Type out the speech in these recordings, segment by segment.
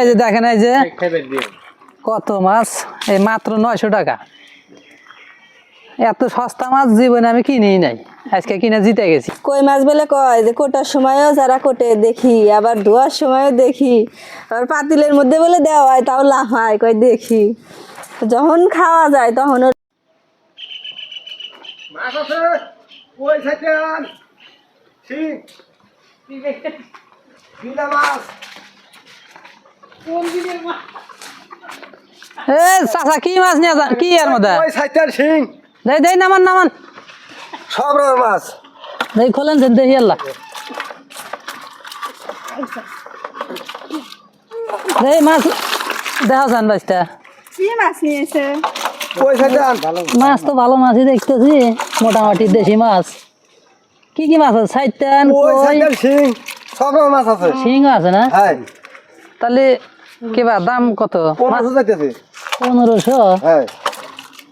এই যে দেখেন এই যে কত মাছ? এই মাত্র নয়শো টাকা। এত সস্তা মাছ জীবনে আমি কিনেই নাই। আজকে কিনে জিতে গেছি। কই মাছ বলে কয়? যে কোটার সময়ও যারা কোটে দেখি আবার ধোয়ার সময়ও দেখি। আবার পাতিলের মধ্যে বলে দেওয়া হয় তাও লাফায় কয় দেখি। যখন খাওয়া যায় তখন মাছ আছে কই খাইতেন ঠিক বিনা মাছ এ চাচা কি মাছ নিয়ে কি এর মধ্যে কই খাইতেন শিং। দেই দেই নামান নামান। সব রকম মাছ। দেই খোলেন যে দেখি আল্লাহ দেই মাছ দেখা যান বাইসটা কি মাছ নিয়েছে মাছ তো ভালো মাছই দেখতেছি মোটামুটি দেশি মাছ। কি কি মাছ আছে? সাইতান কই? সব মাছ আছে। শিং আছে না? তাহলে কিবা দাম কত? পনেরোশো যাইতেছে পনেরোশো? হ্যাঁ।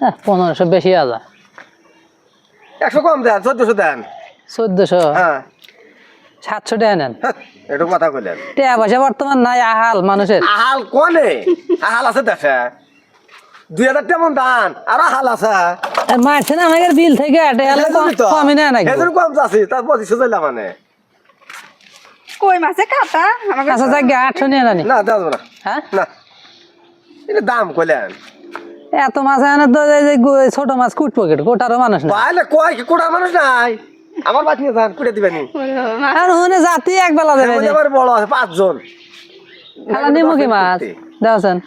হ্যাঁ পনেরোশো বেশি আছে একশো কম দেন চোদ্দশো দেন। চোদ্দশো? হ্যাঁ। সাতশো টাকা নেন। হ্যাঁ, একটু কথা কইলেন। টাকা পয়সা বর্তমান নাই আহাল মানুষের। আহাল কোনে? আহাল আছে দেখে দুই হাজার তেমন দান আর আহাল আছে। মারছে না আমাদের বিল থেকে? টাকা। কমই নেয় নাকি? কম চাচ্ছি তার পঁচিশশো চাইলা মানে। কই মাছে কাটা? আমাকে আচ্ছা যাক আটশো নিয়ে না দেওয়া না। হ্যাঁ? না। এটা দাম কইলেন এত মাছ তো ছোট মাছ কুট পকেট কোটারও মানুষ না পাইলে কয় কি কোটা মানুষ নাই। আমার বাদ নিয়ে যান কুটে দিবেনি। আর জাতি এক বেলা বড় আছে পাঁচজন। খালা নিমু কি মাছ?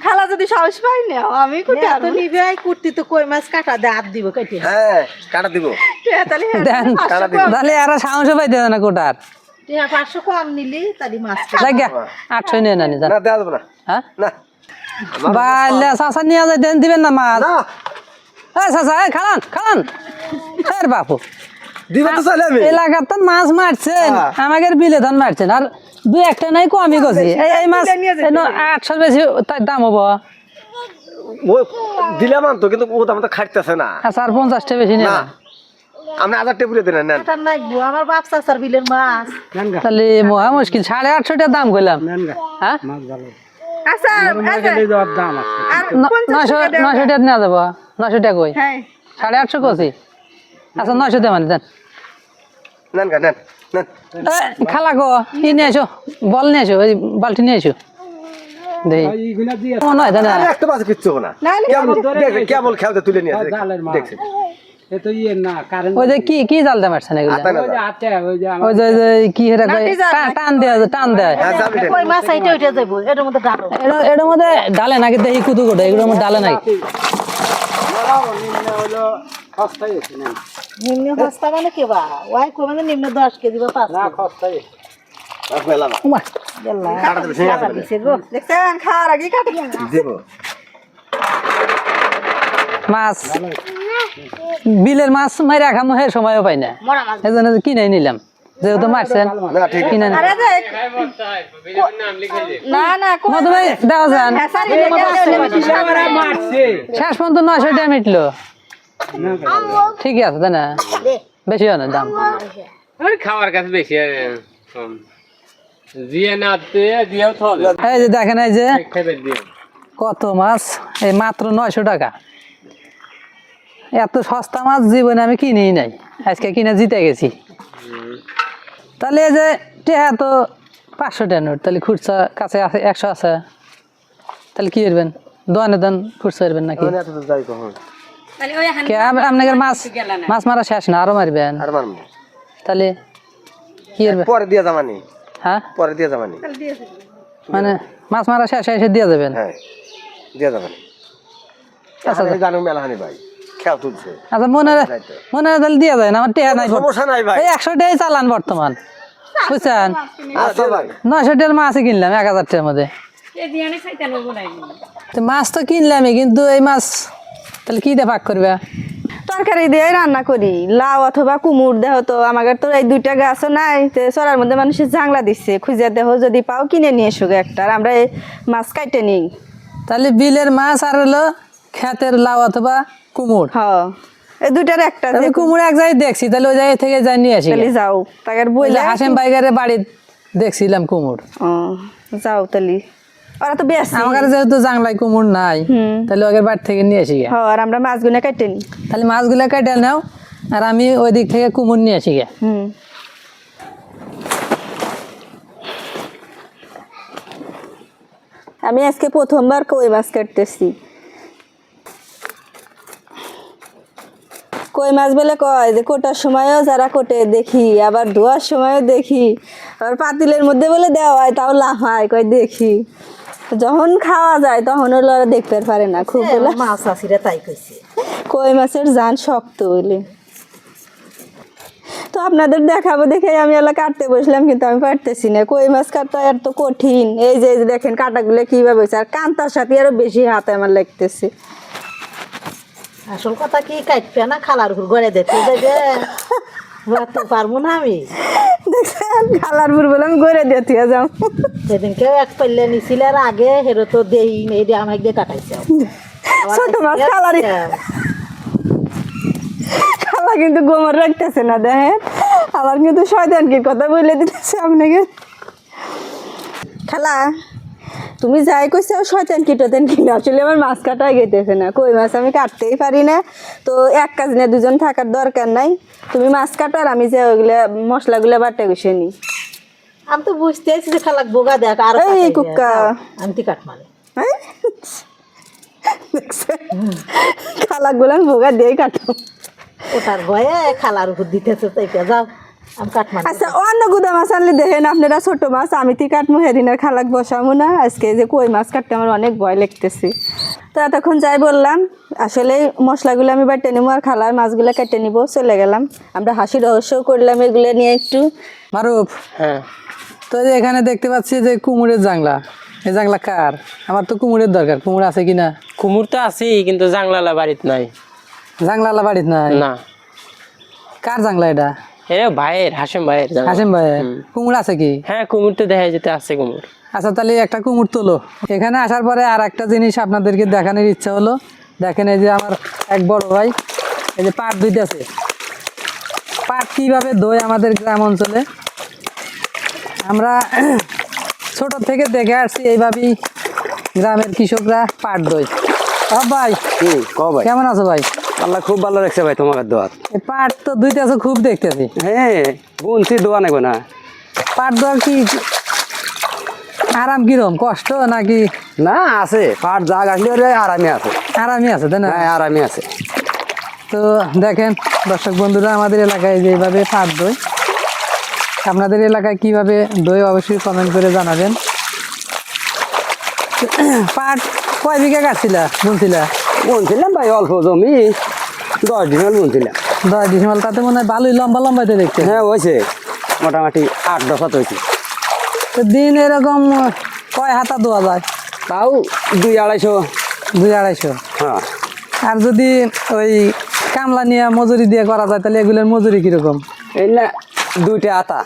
খালা যদি সাহস পাই না আমি কোটে তো নিবে আই কুর্তি তো কই মাছ কাটা দে হাত দিব কেটে। হ্যাঁ কাটা দিব। তাহলে এরা সাহস পাইতে না কোটার। কম নিলি মাছ নিয়ে না। হ্যাঁ? না। বাইলে চাচা নিয়ে যাই দেন দিবেন না মাছ। না। এই চাচা এই খালান খালান। এর বাপু। দিবে তো চাইলে আমি। এলাকার তো মাছ মারছেন হ্যাঁ। আমাদের বিলে ধান মারছেন। আর দু একটা নাই কমই গেছি এই এই মাছ আটশো বেশি তার দাম হব। ও দিলাম তো কিন্তু ও দাম তো খাটতেছে না। আচ্ছা আর পঞ্চাশটা বেশি না। নেন। আমার বাপ চাচার বিলের মাছ। তাহলে মহা মুশকিল সাড়ে আটশো টাকা দাম কইলাম। হ্যাঁ? আচ্ছা নয়শো নয়শো টাকা নেওয়া যাব নয়শো টাকা কই? হ্যাঁ। আচ্ছা নয়শো টাকা মানে দেন। নেন গা নেন নেন। খালা গো ই নিয়ে এসো বল নিয়ে এসো ওই বালতি নিয়ে এসো। কেবল খেলতে তুলে নিয়ে ওই যে কি কি এগুলো। ওই যে টান- দেয় দেয়। এটার মধ্যে ডালো নাকি দেখি কুদু কুদু এগুলোর মধ্যে ডালে নাকি নিম্ন সস্তা মানে কে বা? ওয়াই কই মানে নিম্ন দশ কেজি বা পাঁচ কেজি। মাছ। বিলের মাছ মাইরা খামো হে সময়ও পাই না। এই জন্য কিনে নিলাম। যেহেতু মারছেন কিনে আরে যে না না কই মধু ভাই দেওয়া যান। হ্যাঁ স্যার এটা শেষ পর্যন্ত নয়শো টাকা মিটলো। ঠিকই আছে তাই না? বেশি হয় না দাম। খাওয়ার কাছে বেশি এই দেখেন এই যে কত মাছ এই মাত্র নয়শো টাকা। এত সস্তা মাছ জীবনে আমি কিনেই নাই। আজকে কিনে জিতে গেছি। তাহলে এই যে টেহা তো পাঁচশো টাকা নোট তাহলে খুচরা কাছে আছে একশো আছে। তাহলে কি করবেন? দোয়ানে দান খুচরা করবেন নাকি? মানে এত দূর যাই কখন? কে আপনাদের মাছ মাছ মারা শেষ না আরও মারবেন। তাহলে কি করবেন? পরে দিয়ে যাবানি। হ্যাঁ? পরে দিয়ে যাবানি। মানে মাছ মারা শেষ এসে দিয়ে যাবেন। হ্যাঁ দিয়ে যাবানি। আচ্ছা আচ্ছা। জানো মেলাহানি ভাই। খেয়াল তুলছে। আচ্ছা মনে মনে তাহলে দিয়ে যায় না আমার টেহা নাই সমস্যা নাই ভাই। একশো টাকাই চালান বর্তমান বুঝছেন? আচ্ছা নয়শো টাকার মাছই কিনলাম এক হাজার টাকার মধ্যে। তো মাছ তো কিনলামই কিন্তু এই মাছ তাহলে কি দিয়ে ভাগ করবে? তরকারি দিয়ে রান্না করি লাউ অথবা কুমুর দেহ তো আমাদের তো এই দুইটা গাছও নাই তো চড়ার মধ্যে মানুষের জাংলা দিচ্ছে খুঁজে দেহ যদি পাও কিনে নিয়ে এসো একটা আর আমরা এই মাছ কাইটে নিই। তাহলে বিলের মাছ আর হলো ক্ষেতের লাউ অথবা কুমড় হ এই দুইটার একটা তাহলে কুমড় এক জায়গায় দেখছি তাহলে ওই জায়গা থেকে যাই নিয়ে আসি তাহলে যাও। তাকে বইলে হাসেম বাইগারের বাড়ি দেখছিলাম কুমড় ও যাও তাহলে। ওরা তো বেশি আমার কাছে যেহেতু জাংলায় কুমুর নাই তাহলে ওকে বাড়ি থেকে নিয়ে আসি গে হ আর আমরা মাছগুলো কেটে নিই। তাহলে মাছগুলো কেটে নাও আর আমি ওই দিক থেকে কুমুর নিয়ে আসি গে হুম। আমি আজকে প্রথমবার কই মাছ কাটতেছি। কই মাছ বলে কয়? যে কোটার সময়ও যারা কোটে দেখি আবার ধোয়ার সময়ও দেখি। আবার পাতিলের মধ্যে বলে দেওয়া হয় তাও লাফায় কয় দেখি। যখন খাওয়া যায় তখন ওগুলো ওরা দেখতে পারে না খুব বলে। মাছ চাষিরা তাই কইছে। কই মাছের জান শক্ত বলে তো আপনাদের দেখাবো দেখে আমি এলা কাটতে বসলাম কিন্তু আমি পারতেছি না। কই মাছ কাটতে এত কঠিন। এই যে দেখেন কাটাগুলো কীভাবে হয়েছে আর কান্তার সাথে আরও বেশি হাতে আমার লাগতেছে। আসল কথা কি কাটবে না খালার ঘুর গড়ে দেখতে দেবে তো পারব না আমি। দেখছেন খালার বুড় বলে আমি যাও। সেদিনকে এক পাল্লে নিছিল আর আগে হেরো তো দেই এই দিয়ে আমাকে দিয়ে কাটাইছে। ছোট মাছ দেখছি, খালা কিন্তু গোমর রাখতেছে না দেখেন। আমার কিন্তু শয়তান কি কথা বলে দিতেছে আপনাকে। খালা তুমি যাই কইছো শয়তান কি টতেন কি না? আসলে আমার মাছ কাটাই গেতেছে না। কই মাছ আমি কাটতেই পারি না। তো এক কাজ না দুজন থাকার দরকার নাই। তুমি মাছ কাটো আর আমি যে ওইগুলা মশলাগুলো বাটে গুছিয়ে নিই। আমি তো বুঝতে আছি যে খালাক বোগা দেখ আর এই কুক্কা। আমি তো কাট মানে হ্যাঁ দেখছেন? খালাগুলো আমি ভোগা দিয়েই কাটো। ওটার ভয়ে খালার উপর দিতেছে তাই যাও। কাট আচ্ছা অন্য গুদা মাছ আনলে দেখেন আপনারা ছোট মাছ আমি তি কাটমু হেদিনের খালাক বসামু না। আজকে যে কই মাছ কাটতে আমার অনেক ভয় লাগতেছে। তো এতক্ষণ যাই বললাম আসলে মশলাগুলো আমি বাটে নেব আর খালার মাছগুলো কেটে নিব চলে গেলাম। আমরা হাসি রহস্য করলাম এগুলো নিয়ে একটু। মারুফ হ্যাঁ। তো এখানে দেখতে পাচ্ছি যে কুমুরের জাংলা। এই জাংলা কার? আমার তো কুমুরের দরকার। কুমুর আছে কিনা কুমুর তো আছেই কিন্তু জাংলালা বাড়িত নাই। জাংলালা বাড়িতে নাই? না। কার জাংলা এটা? এ ভাইয়ের হাসেম ভাইয়ের। হাসিম ভাই কুমুর আছে কি? হ্যাঁ কুমুর তো দেখা যেতে আছে কুমুর। আচ্ছা তাহলে একটা কুমুর তোলো। এখানে আসার পরে আর একটা জিনিস আপনাদেরকে দেখানোর ইচ্ছা হলো। দেখেন এই যে আমার এক বড় ভাই এই যে পাট দুইতেছে পাট কীভাবে দই আমাদের গ্রাম অঞ্চলে? আমরা ছোট থেকে দেখে আসছি এইভাবেই গ্রামের কৃষকরা পাট দই ভাই। কেমন আছো ভাই? আল্লাহ খুব ভালো রাখছে ভাই তোমাকে এই পাট তো দুইতেছে খুব দেখতেছি। হ্যাঁ বুনছি দোয়া নেব না। পাট দেওয়া কি আরাম কিরম? কষ্ট নাকি? না আছে। পাট জাগ আসলে আরামে আছে। আরামই আছে তাই না? হ্যাঁ আরামে আছে। তো দেখেন দর্শক বন্ধুরা আমাদের এলাকায় যেভাবে পাট দই আপনাদের এলাকায় কীভাবে দই অবশ্যই কমেন্ট করে জানাবেন। পাট কয় বিঘা কাটছিলা বুনছিলা? বুনছিলাম ভাই অল্প জমি। দশ হল বুনছিলাম। দশ ডিসেম্বর তাতে মনে হয় ভালোই লম্বা লম্বাইতে দেখতে। হ্যাঁ হয়েছে মোটামুটি আট দশ হাত হয়েছে তো দিন এরকম কয় হাতা দেওয়া যায়? তাও দুই আড়াইশো। দুই আড়াইশো। হ্যাঁ। আর যদি ওই কামলা নিয়ে মজুরি দিয়ে করা যায় তাহলে এগুলোর মজুরি কীরকম? এই না দুইটা আতা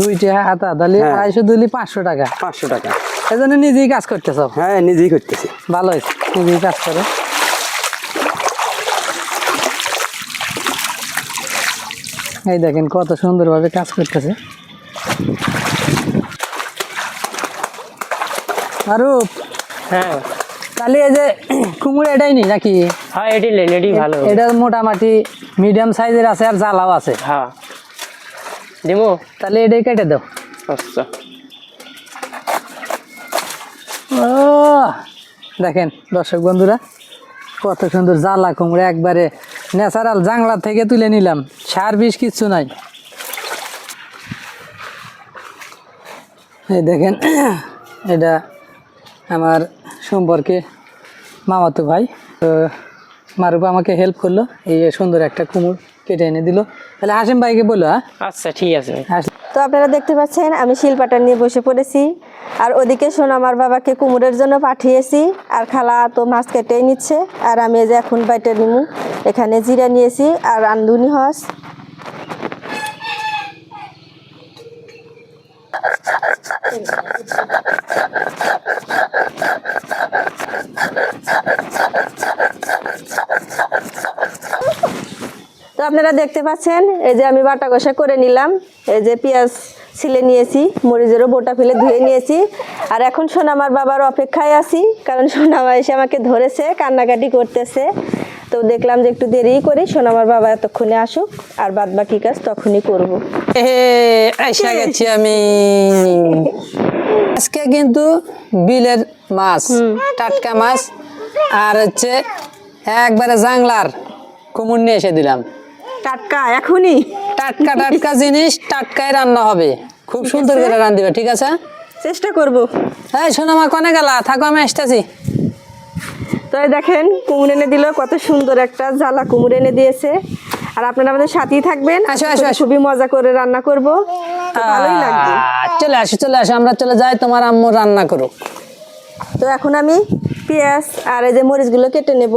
দুইটা হাতা তাহলে হ্যাঁ। আড়াইশো দিলে পাঁচশো টাকা। পাঁচশো টাকা। এই জন্য নিজেই কাজ করতেছ? হ্যাঁ নিজেই করতেছি। ভালো হয়েছে নিজেই কাজ করে। এই দেখেন কত সুন্দরভাবে কাজ করতেছে। আরুপ হ্যাঁ। তাহলে এই যে কুমড়ো এটাই নি নাকি? হ্যাঁ এটি এটি ভালো। এটা মোটামুটি মিডিয়াম সাইজের আছে আর জ্বালাও আছে। হ্যাঁ। দিমু? তাহলে এটাই কেটে দাও। আচ্ছা। ও দেখেন দর্শক বন্ধুরা কত সুন্দর জ্বালা কুমড়ো একবারে ন্যাচারাল জাংলা থেকে তুলে নিলাম। সার বিষ কিচ্ছু নাই। এই দেখেন এটা আমার সম্পর্কে মামাতো ভাই তো মারুপ আমাকে হেল্প করল এই সুন্দর একটা কুমুর কেটে এনে দিল। তাহলে হাসিম ভাইকে বলল হ্যাঁ আচ্ছা ঠিক আছে তো আপনারা দেখতে পাচ্ছেন আমি শিলপাটা নিয়ে বসে পড়েছি। আর ওদিকে শোনো আমার বাবাকে কুমড়ের জন্য পাঠিয়েছি। আর খালা তো মাছ কেটেই নিচ্ছে। আর আমি এই যে এখন বাইটে নিমু। এখানে জিরা নিয়েছি আর আন্দুনি হস তো আপনারা দেখতে পাচ্ছেন, এই যে আমি বাটা কষা করে নিলাম, এই যে পেঁয়াজ ছিলে নিয়েছি, মরিচেরও বোটা ফেলে ধুয়ে নিয়েছি। আর এখন সোনামার বাবার অপেক্ষায় আছি, কারণ সোনামা এসে আমাকে ধরেছে, কান্নাকাটি করতেছে। তো দেখলাম যে একটু দেরি করি সোনামার বাবা এতক্ষণে আসুক আর বাদ বাকি কাজ তখনই করব। আইসা গেছি আমি। আজকে কিন্তু বিলের মাছ টাটকা মাছ আর হচ্ছে একবারে জাংলার কুমুর নিয়ে এসে দিলাম। টাটকা এখনই? টাটকা টাটকা জিনিস টাটকায় রান্না হবে। খুব সুন্দর করে রান দিবে ঠিক আছে? চেষ্টা করব। হ্যাঁ শোনো মা কনে গেলা? থাকো আমি আসতেছি। তো দেখেন কুমুর এনে দিল কত সুন্দর একটা জ্বালা কুমুর এনে দিয়েছে। আর আপনারা আমাদের সাথেই থাকবেন। আসো, আসো, আসো। খুবই মজা করে রান্না করব। তো ভালোই লাগবে। চলে আসো চলে আসো আমরা চলে যাই তোমার আম্মু রান্না করো তো এখন আমি পেঁয়াজ আর এই যে মরিচগুলো কেটে নেব।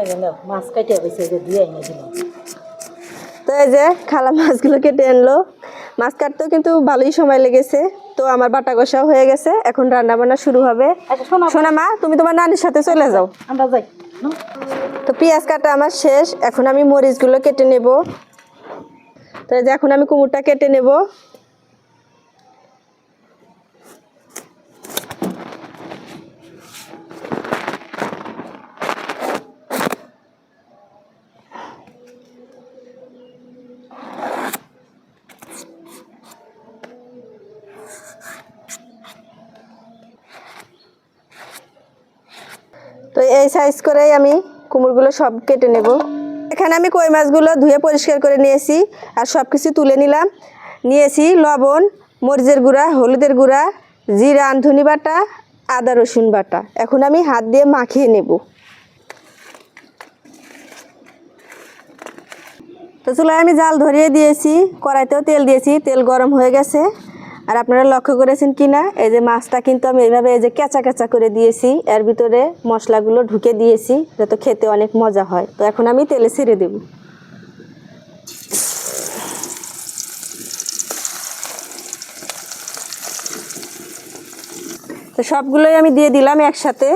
এই যে নাও, মাছ দিয়ে তো এই যে খালা মাছগুলো কেটে আনলো। মাছ কাটতেও কিন্তু ভালোই সময় লেগেছে। তো আমার বাটা কষাও হয়ে গেছে এখন রান্না বান্না শুরু হবে। আচ্ছা শোনা। মা তুমি তোমার নানির সাথে চলে যাও। আমরা যাই। তো পেঁয়াজ কাটা আমার শেষ এখন আমি মরিচগুলো কেটে নেব। তো এখন আমি কুমড়টা কেটে নেব তো এই সাইজ করেই আমি কুমড়গুলো সব কেটে নেব। এখানে আমি কই মাছগুলো ধুয়ে পরিষ্কার করে নিয়েছি আর সব কিছু তুলে নিলাম। নিয়েছি লবণ, মরিচের গুঁড়া, হলুদের গুঁড়া, জিরা আন্ধুনি বাটা, আদা, রসুন বাটা। এখন আমি হাত দিয়ে মাখিয়ে নেব। তো চুলায় আমি জাল ধরিয়ে দিয়েছি, কড়াইতেও তেল দিয়েছি, তেল গরম হয়ে গেছে। আর আপনারা লক্ষ্য করেছেন কি না এই যে মাছটা কিন্তু আমি এইভাবে এই যে কেঁচা কেঁচা করে দিয়েছি। এর ভিতরে মশলাগুলো ঢুকে দিয়েছি যাতে খেতে অনেক মজা হয়। তো এখন আমি তেলে ছেড়ে দেব। তো সবগুলোই আমি দিয়ে দিলাম একসাথে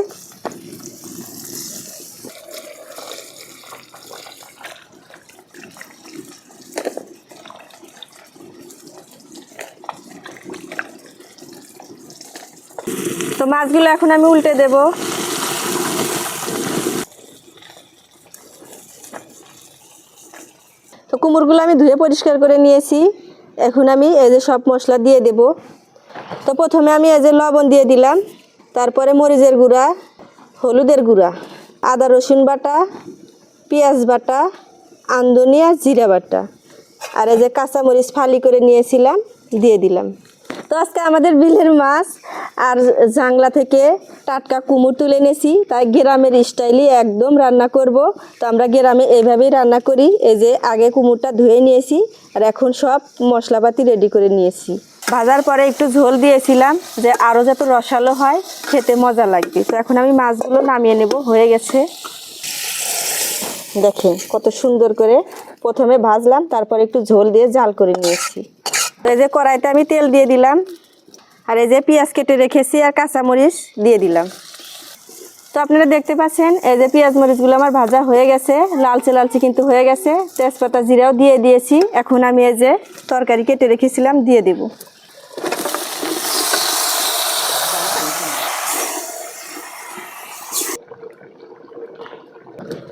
তো মাছগুলো এখন আমি উল্টে দেব। তো কুমড়গুলো আমি ধুয়ে পরিষ্কার করে নিয়েছি। এখন আমি এই যে সব মশলা দিয়ে দেব। তো প্রথমে আমি এই যে লবণ দিয়ে দিলাম, তারপরে মরিচের গুঁড়া, হলুদের গুঁড়া, আদা রসুন বাটা, পেঁয়াজ বাটা, আন্দনি আর জিরা বাটা। আর এই যে কাঁচামরিচ ফালি করে নিয়েছিলাম, দিয়ে দিলাম। তো আজকে আমাদের বিলের মাছ আর জাংলা থেকে টাটকা কুমড় তুলে এনেছি। তাই গ্রামের স্টাইলই একদম রান্না করব। তো আমরা গ্রামে এইভাবেই রান্না করি। এই যে আগে কুমড়টা ধুয়ে নিয়েছি আর এখন সব মশলাপাতি রেডি করে নিয়েছি। ভাজার পরে একটু ঝোল দিয়েছিলাম যে আরও যত রসালো হয়, খেতে মজা লাগবে। তো এখন আমি মাছগুলো নামিয়ে নেব, হয়ে গেছে। দেখেন কত সুন্দর করে প্রথমে ভাজলাম, তারপর একটু ঝোল দিয়ে জাল করে নিয়েছি। এই যে কড়াইতে আমি তেল দিয়ে দিলাম। আর এই যে পেঁয়াজ কেটে রেখেছি আর কাঁচামরিচ দিয়ে দিলাম। তো আপনারা দেখতে পাচ্ছেন, এই যে পেঁয়াজ মরিচগুলো আমার ভাজা হয়ে গেছে, লালচে লালচে কিন্তু হয়ে গেছে। তেজপাতা জিরাও দিয়ে দিয়েছি। এখন আমি এই যে তরকারি কেটে রেখেছিলাম, দিয়ে দেব।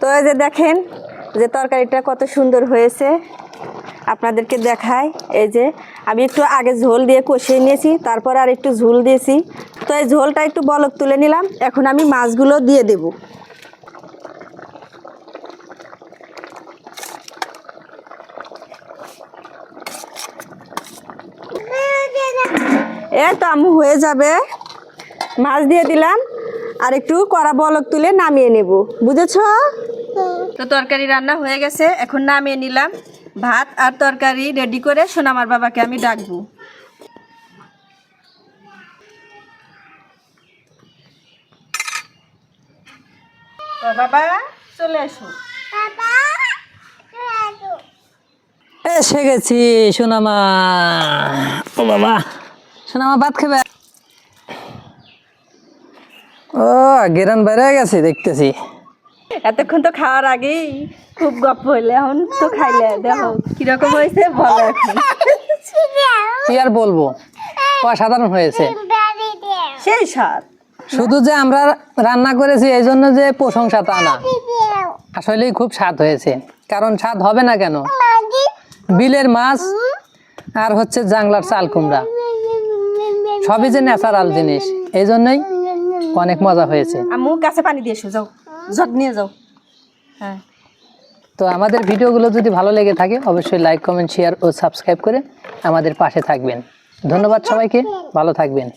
তো এই যে দেখেন যে তরকারিটা কত সুন্দর হয়েছে। আপনাদেরকে দেখাই। এই যে, আমি একটু আগে ঝোল দিয়ে কষিয়ে নিয়েছি, তারপর আর একটু ঝোল দিয়েছি। তো এই ঝোলটা একটু বলক তুলে নিলাম, এখন আমি মাছগুলো দিয়ে দেব। এ তো আমু, হয়ে যাবে। মাছ দিয়ে দিলাম, আর একটু কড়া বলক তুলে নামিয়ে নেব। বুঝেছ? তো তরকারি রান্না হয়ে গেছে, এখন নামিয়ে নিলাম। ভাত আর তরকারি রেডি করে সোনামার বাবাকে আমি ডাকবো। বাবা চলে আসো এসে। গেছি সোনামা ও বাবা সোনামা ভাত খাবে? ও গেরান বেড়ে গেছে দেখতেছি। এতক্ষণ তো খাওয়ার আগেই। খুব গপ্প হইলে এখন তো খাইলে দেখো কীরকম হয়েছে বলো এখন কি আর বলব? অসাধারণ হয়েছে। সেই স্বাদ। শুধু যে আমরা রান্না করেছি এই জন্য যে প্রশংসা তা না। আসলেই খুব স্বাদ হয়েছে। কারণ স্বাদ হবে না কেন? বিলের মাছ আর হচ্ছে জাংলার চাল কুমড়া। সবই যে ন্যাচারাল জিনিস। এই জন্যই অনেক মজা হয়েছে। আম্মু গাছে পানি দিয়ে এসো যাও। জগ নিয়ে যাও। হ্যাঁ। তো আমাদের ভিডিওগুলো যদি ভালো লেগে থাকে, অবশ্যই লাইক কমেন্ট শেয়ার ও সাবস্ক্রাইব করে আমাদের পাশে থাকবেন। ধন্যবাদ সবাইকে, ভালো থাকবেন।